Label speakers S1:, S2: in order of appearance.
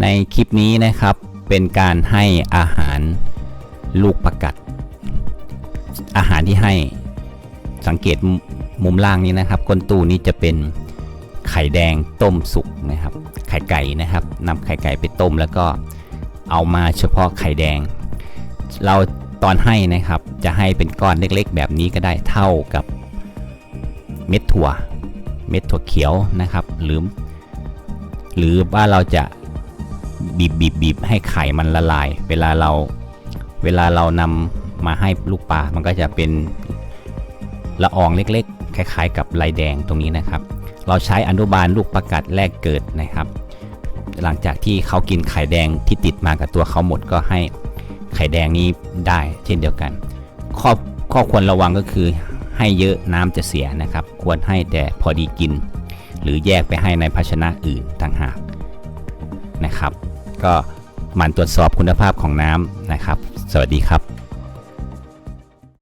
S1: ในคลิปนี้นะครับเป็นการให้อาหารลูกประกัด อาหารที่ให้สังเกตมุมล่างนี้นะครับก้นตู้นี้จะเป็นไข่แดงต้มสุกนะครับ ไข่ไก่นะครับนำไข่ไก่ไปต้มแล้วก็เอามาเฉพาะไข่แดง เราตอนให้นะครับจะให้เป็นก้อนเล็กๆ แบบนี้ก็ได้เท่ากับเม็ดถั่ว เม็ดถั่วเขียวนะครับ หรือ หรือว่าเราจะ บีบบีบบีบให้ไข่มันละลาย เวลาเราเวลาเรานำมาให้ลูกปลา มันก็จะเป็นละอองเล็กๆ คล้ายๆ กับลายแดงตรงนี้นะครับ เราใช้อนุบาลลูกประกัดแรกเกิดนะครับ หลังจากที่เขากินไข่แดงที่ติดมากับตัวเขาหมดก็ให้ไข่แดงนี้ได้เช่นเดียวกัน ข้อข้อควรระวังก็คือให้เยอะน้ำจะเสียนะครับ ควรให้แต่พอดีกิน หรือแยกไปให้ในภาชนะอื่นต่างหาก นะครับ ก็หมั่นตรวจสอบคุณภาพของน้ำนะครับ สวัสดีครับ